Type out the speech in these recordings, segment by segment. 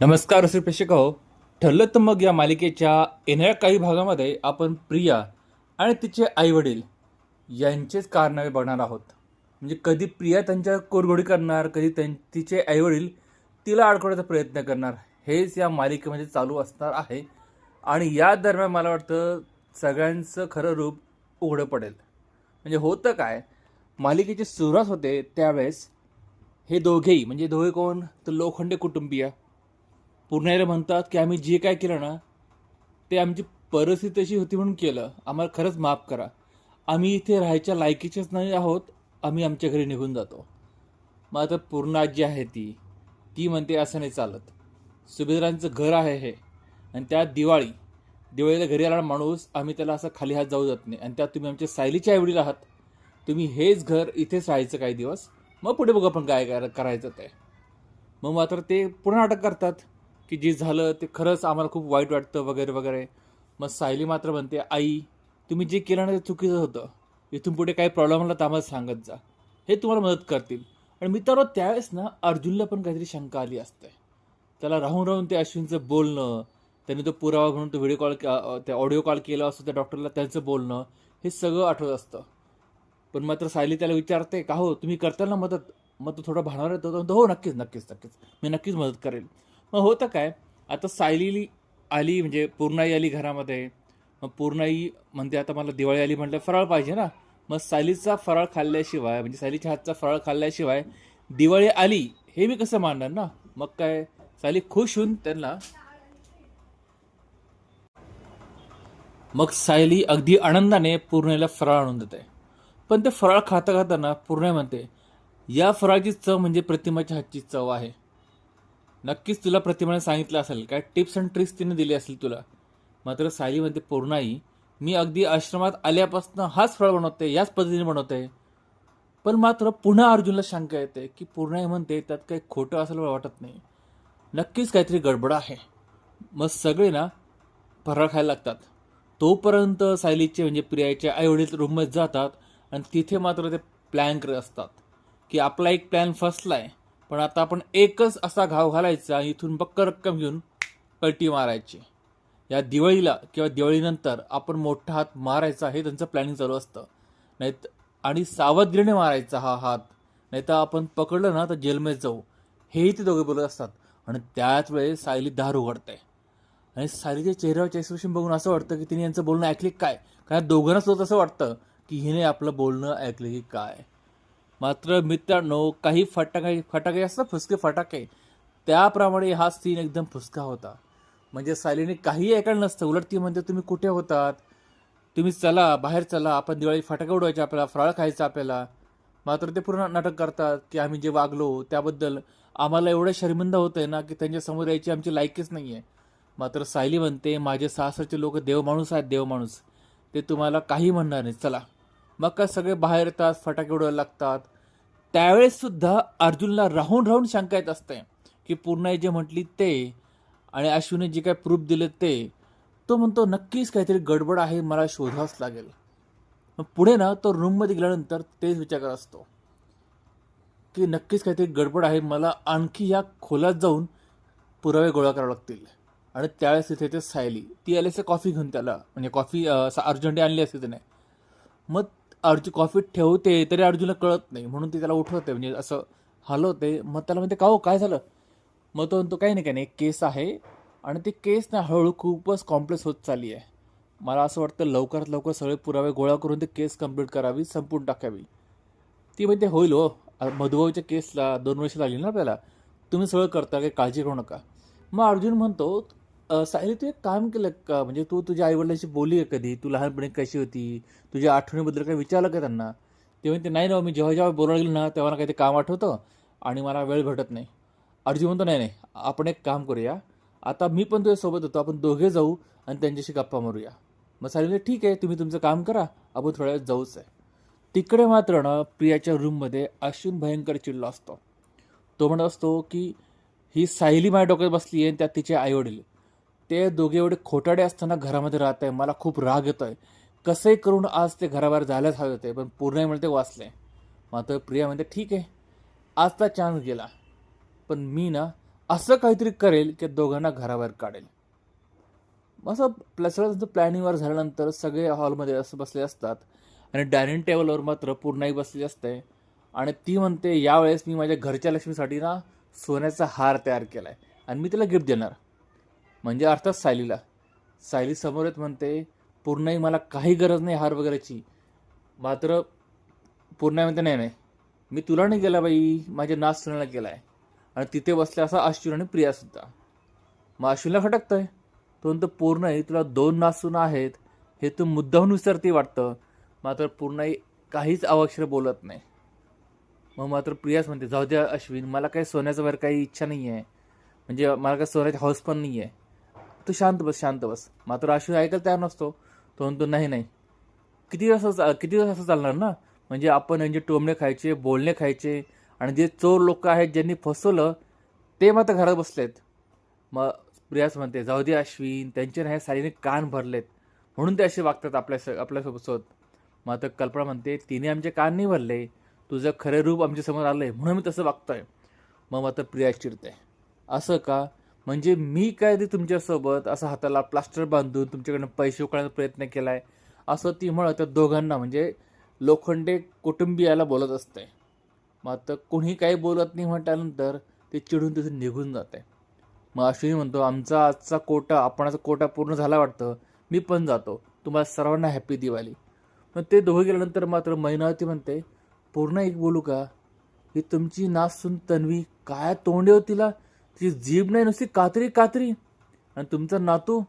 नमस्कार रसिक प्रेक्षक हो ठरलं तर मग या मालिकेच्या येणाऱ्या काही भागामध्ये आपण प्रिया आणि तिचे आईवडील यांचेच कारनावे बघणार आहोत. म्हणजे कधी प्रिया त्यांच्या कोरगोडी करणार कधी त्यां तिचे आईवडील तिला अडकवण्याचा प्रयत्न करणार हेच या मालिकेमध्ये चालू असणार आहे. आणि या दरम्यान मला वाटतं सगळ्यांचं खरं रूप उघडं पडेल. म्हणजे होतं काय मालिकेची सुरुवात होते त्यावेळेस हे दोघेही म्हणजे दोघे कोण? तर लोखंडे कुटुंबीय. पूर्णायला म्हणतात की आम्ही जे काय केलं ना ते आमची परिस्थिती अशी होती म्हणून केलं. आम्हाला खरंच माफ करा. आम्ही इथे राहायच्या लायकीचेच नाही आहोत आम्ही आमच्या घरी निघून जातो. मग आता पूर्णा जी आहे ती. ती म्हणते असं नाही चालत. सुभेदारांचं घर आहे हे. आणि त्यात दिवाळी. दिवाळीला घरी आला माणूस आम्ही त्याला असं खाली हात जाऊ जात नाही. आणि त्यात तुम्ही आमच्या सायलीचे आईवडील आहात. तुम्ही हेच घर इथेच राहायचं काही दिवस. मग पुढे बघू आपण काय करायचं ते. मग मात्र ते पुन्हा नाटक करतात. की जे झालं ते खरंच आम्हाला खूप वाईट वाटतं वगैरे वगैरे. मग सायली मात्र म्हणते आई तुम्ही जे केलं ना ते चुकीचं होतं. इथून पुढे काही प्रॉब्लेम आला तर आम्हाला सांगत जा. हे तुम्हाला मदत करतील. आणि मित्रांनो त्यावेळेस ना अर्जुनला पण काहीतरी शंका आली असते. त्याला राहून राहून ते अश्विनचं बोलणं त्यांनी तो पुरावा म्हणून तो व्हिडिओ कॉल त्या ऑडिओ कॉल केला असतो त्या डॉक्टरला त्यांचं बोलणं हे सगळं आठवत असतं. पण मात्र सायली त्याला विचारते का हो तुम्ही करताल ना मदत? मग तो थोडा भाणार येतो तो हो नक्कीच नक्कीच नक्कीच. मी नक्कीच मदत करेल. मग होतं काय? आता सायली आली म्हणजे पूर्णाई आली घरामध्ये. मग पूर्णाई म्हणते आता मला दिवाळी आली म्हटलं फराळ पाहिजे ना. मग सायलीचा फराळ खाल्ल्याशिवाय म्हणजे सायलीच्या हातचा फराळ खाल्ल्याशिवाय दिवाळी आली हे मी कसं मानणार ना? मग काय? सायली खुश होऊन त्यांना मग सायली अगदी आनंदाने पूर्णेला फराळ आणून देते. पण ते फराळ खाता खाताना पूर्ण म्हणते या फराळची चव म्हणजे प्रतिमाच्या हातची चव आहे. नक्कीच तुला प्रतिमाने सांगितलं असेल. काय टिप्स अँड ट्रिक्स तिने दिली असेल तुला? मात्र सायली म्हणते पूर्णाई मी अगदी आश्रमात आल्यापासून हाच फळ बनवते याच पद्धतीने बनवते पण मात्र पुन्हा अर्जुनला शंका येते की पूर्णाई म्हणते त्यात काही खोटं असेल वाटत नाही. नक्कीच काहीतरी गडबड आहे. मग सगळे ना फराळ खायला लागतात. तोपर्यंत सायलीचे म्हणजे प्रियाचे आईवडील रूममध्ये जातात आणि तिथे मात्र ते प्लॅन करत असतात. की आपला एक प्लॅन फसला आहे. पण आता आपण एकच असा घाव घालायचा इथून बक्क रक्कम घेऊन कल्टी मारायची. या दिवाळीला किंवा दिवाळीनंतर आपण मोठा हात मारायचा हे त्यांचं प्लॅनिंग चालू असतं. नाही आणि सावधगिरीने मारायचा हा हात. नाही तर आपण पकडलं ना तर जेलमध्ये जाऊ. हेही ते दोघे बोलत असतात. आणि त्याच वेळेस सायली दार उघडते. आणि सायलीच्या चेहऱ्यावरच्या एक्सप्रेशन बघून असं वाटतं की तिने यांचं बोलणं ऐकले काय? कारण दोघांना सुद्धा असं वाटतं की हिने आपलं बोलणं ऐकलं की काय? मात्र मित्रांनो काही फटाके फटाके असतात फुसके फटाके. त्याप्रमाणे हा सीन एकदम फुसका होता. म्हणजे सायलीने काही ऐकायला नसतं. उलट ती म्हणते तुम्ही कुठे होतात? तुम्ही चला बाहेर चला. आपण दिवाळी फटाके उडवायचे आपल्याला फराळ खायचं आपल्याला. मात्र ते पूर्ण नाटक करतात की आम्ही जे वागलो त्याबद्दल आम्हाला एवढं शर्मिंदा होत आहे ना की त्यांच्यासमोर यायची आमची लायकीच नाही आहे मात्र सायली म्हणते माझे सासरचे लोक देव माणूस आहेत देव माणूस. ते तुम्हाला काही म्हणणार नाही चला. मग का सगळे बाहेर येतात फटाके उडवायला लागतात. त्यावेळेस सुद्धा अर्जुनला राहून राहून शंका येत असते की पूर्ण जे म्हटली ते आणि अश्विनी जे काय प्रूफ दिले ते तो म्हणतो नक्कीच काहीतरी गडबड आहे मला शोधावंच लागेल. मग पुढे ना तो रूममध्ये गेल्यानंतर तेच विचार करत असतो की नक्कीच काहीतरी गडबड आहे मला आणखी या खोल्यात जाऊन पुरावे गोळा करावे लागतील. आणि त्यावेळेस तिथे ते सायली. ती आली असते कॉफी घेऊन त्याला. म्हणजे कॉफी अर्जंटी आणली असते त्याने मग अर्जुन कॉफी ठेवते तरी अर्जुनला कळत नाही. म्हणून ती त्याला उठवते. म्हणजे असं हलवते मग त्याला म्हणते का हो? काय झालं? मग तो म्हणतो काही नाही काही नाही. एक केस आहे आणि ते केस ना हळूहळू खूपच कॉम्प्लेक्स होत चालली आहे. मला असं वाटतं लवकरात लवकर सगळे पुरावे गोळा करून ते केस कंप्लीट करावी संपून टाकावी. ती म्हणते होईल हो. मधुभाऊच्या केसला दोन वर्ष लागली ना आपल्याला. तुम्ही सगळं करता काही काळजी करू नका. मग अर्जुन म्हणतो सायली तू एक काम केलं का? म्हणजे तू तुझ्या आईवडिलांशी बोलली आहे कधी? तू लहानपणी कशी होती? तुझ्या आठवणीबद्दल काही विचारलं का त्यांना? ते म्हणते नाही ना हो, मी जेव्हा जेव्हा बोलायला गेलो ना तेव्हा मला काही ते काम आठवतं आणि मला वेळ भेटत नाही. अर्जुन म्हणतो नाही नाही आपण एक काम करूया. आता मी पण तुझ्यासोबत होतो आपण दोघे जाऊ आणि त्यांच्याशी गप्पा मारूया. मग सायली ठीक आहे तुम्ही तुमचं काम करा आपण थोड्या वेळ जाऊच आहे. तिकडे मात्र ना प्रियाच्या रूममध्ये अश्विन भयंकर चिडला असतो. तो म्हणत असतो की ही सायली माझ्या डोक्यात बसली आहे आणि त्यात तिचे आईवडील ते दोघे एवढे खोटाडे असताना घरामध्ये राहत आहे. मला खूप राग येतो आहे कसंही करून आज ते घराबाहेर जायलाच हवे होते पण पूर्ण ते वाचले. मात्र प्रिया म्हणते ठीक आहे. आजचा चान्स गेला. पण मी ना असं काहीतरी करेल की दोघांना घराबाहेर काढेल. असं प्लस प्लॅनिंगवर झाल्यानंतर सगळे हॉलमध्ये असं बसले असतात. आणि डायनिंग टेबलवर मात्र पूर्णाई बसली असते. आणि ती म्हणते यावेळेस मी माझ्या घरच्या लक्ष्मीसाठी ना सोन्याचा हार तयार केला आहे आणि मी तिला गिफ्ट देणार. म्हणजे अर्थात सायलीला. सायली समोर येत म्हणते पूर्णाई मला काही गरज नाही हार वगैरेची. मात्र पूर्णाई म्हणते नाही नाही. मी तुला नाही गेला बाई. माझ्या नाच सुनाला गेला आहे आणि तिथे बसल्या असा अश्विन आणि प्रियासुद्धा मग अश्विनला आहे तो म्हणतो पूर्णाई तुला दोन नासून आहेत. हे तू मुद्दाहून विसरते वाटतं. मात्र पूर्णाई काहीच अवाक्षर बोलत नाही. मग मात्र प्रियाच म्हणते जाऊ द्या अश्विन. मला काही सोन्याचं वगैरे काही इच्छा नाही आहे म्हणजे मला काही सोन्याची हौस पण नाही आहे तू शांत बस शांत बस. मात्र अश्विन ऐकायला तयार नसतो. तो म्हणतो नाही नाही. किती दिवस किती दिवस असं चालणार ना? म्हणजे आपण यांचे टोमणे खायचे बोलणे खायचे आणि जे चोर लोक आहेत ज्यांनी फसवलं ते मात्र घरात बसलेत. मग प्रियास म्हणते जाऊ दे अश्विन त्यांचे नाही सालीने कान भरलेत. म्हणून ते असे वागतात आपल्या आपल्यासोबत. सोबत मात्र कल्पना म्हणते तिने आमचे कान नाही भरले. तुझं खरे रूप आमच्यासमोर आलं आहे म्हणून मी तसं वागतोय. मग मात्र प्रिया चिडते. असं का? म्हणजे मी काय ते तुमच्यासोबत असं हाताला प्लास्टर बांधून तुमच्याकडनं पैसे उकळण्याचा प्रयत्न केलाय असं ती म्हणत त्या दोघांना. म्हणजे लोखंडे कुटुंबियाला बोलत असते. मात्र कोणी काही बोलत नाही म्हटल्यानंतर ते चिडून तिथून निघून जाते. मग अश्विनी म्हणतो आमचा आजचा कोटा आपणाचा कोटा पूर्ण झाला वाटतं. मी पण जातो. तुम्हाला सर्वांना हॅपी दिवाळी. मग ते दोघे गेल्यानंतर मात्र मैनावती म्हणते पूर्ण एक बोलू का? ही तुमची नासून तन्वी काय तोंडे हो तिला? ती जीभ नाही नुसती कात्री कात्री. आणि तुमचा नातू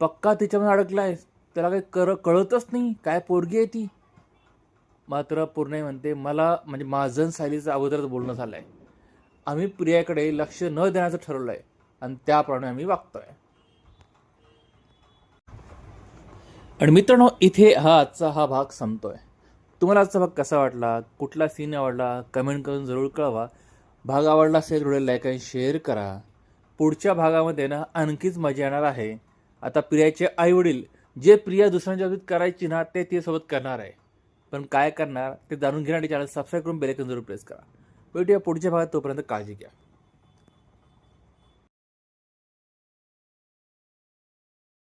पक्का तिच्यामध्ये अडकला आहे त्याला काही कर कळतच नाही. काय पोरगी आहे ती? मात्र पूर्ण म्हणते मला म्हणजे माझं सायलीचं अगोदरच बोलणं झालं आहे आम्ही प्रियाकडे लक्ष न देण्याचं ठरवलं आहे आणि त्याप्रमाणे आम्ही वागतोय. आणि मित्रांनो इथे हा आजचा हा भाग संपतोय. तुम्हाला आजचा भाग कसा वाटला? कुठला सीन आवडला? कमेंट करून जरूर कळवा. भाग आवडला असेल थोडे लाईक आणि शेअर करा. पुढच्या भागामध्ये ना आणखीच मजा येणार आहे. आता प्रियाचे आई वडील जे प्रिया दुसऱ्यांच्या बाबतीत करायची ना ते तिच्यासोबत करणार आहे. पण काय करणार ते जाणून घेण्यासाठी चॅनल सबस्क्राईब करून बेलेकन जरूर प्रेस करा. भेटूया पुढच्या भागात तोपर्यंत काळजी घ्या.